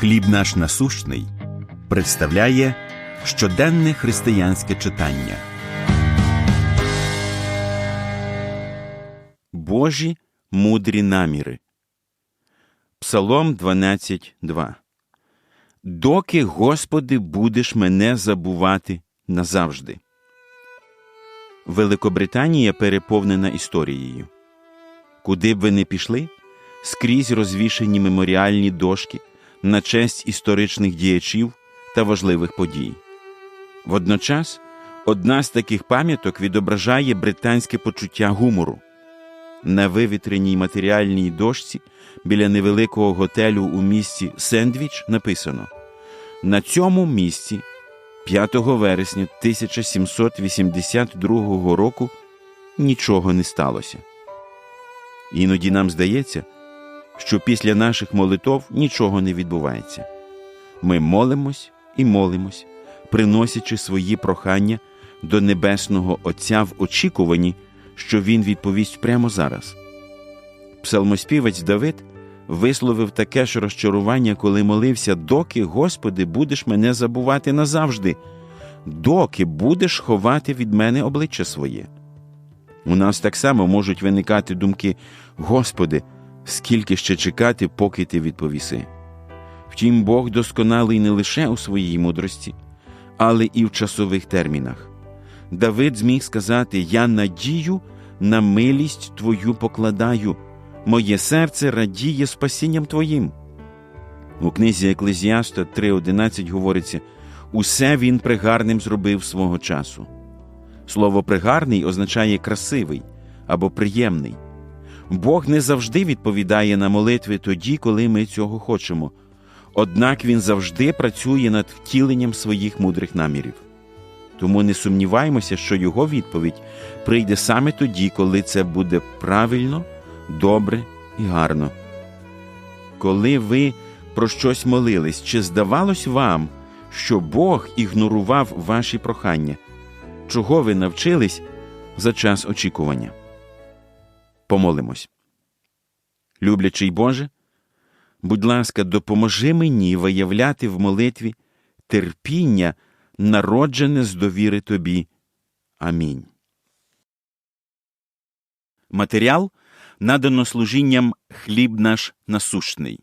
Хліб наш насущний представляє щоденне християнське читання. Божі мудрі наміри. Псалом 12.2 Доки, Господи, будеш мене забувати назавжди. Великобританія переповнена історією. Куди б ви не пішли, скрізь розвішені меморіальні дошки на честь історичних діячів та важливих подій. Водночас одна з таких пам'яток відображає британське почуття гумору. На вивітреній матеріальній дошці біля невеликого готелю у місті Сендвіч написано: На цьому місці 5 вересня 1782 року нічого не сталося. Іноді нам здається, що після наших молитов нічого не відбувається. Ми молимось і молимось, приносячи свої прохання до Небесного Отця в очікуванні, що Він відповість прямо зараз. Псалмоспівець Давид висловив таке ж розчарування, коли молився, доки, Господи, будеш мене забувати назавжди, доки будеш ховати від мене обличчя своє. У нас так само можуть виникати думки, Господи, скільки ще чекати, поки ти відповіси. Втім, Бог досконалий не лише у своїй мудрості, але і в часових термінах. Давид зміг сказати: Я надію на милість Твою покладаю, моє серце радіє спасінням Твоїм. У книзі Еклезіаста 3.11 говориться: Усе він пригарним зробив свого часу. Слово пригарний означає красивий або приємний. Бог не завжди відповідає на молитви тоді, коли ми цього хочемо, однак Він завжди працює над втіленням своїх мудрих намірів. Тому не сумніваємося, що Його відповідь прийде саме тоді, коли це буде правильно, добре і гарно. Коли ви про щось молились, чи здавалось вам, що Бог ігнорував ваші прохання, чого ви навчились за час очікування? Помолимось. Люблячий Боже, будь ласка, допоможи мені виявляти в молитві терпіння, народжене з довіри Тобі. Амінь. Матеріал надано служінням хліб наш насущний.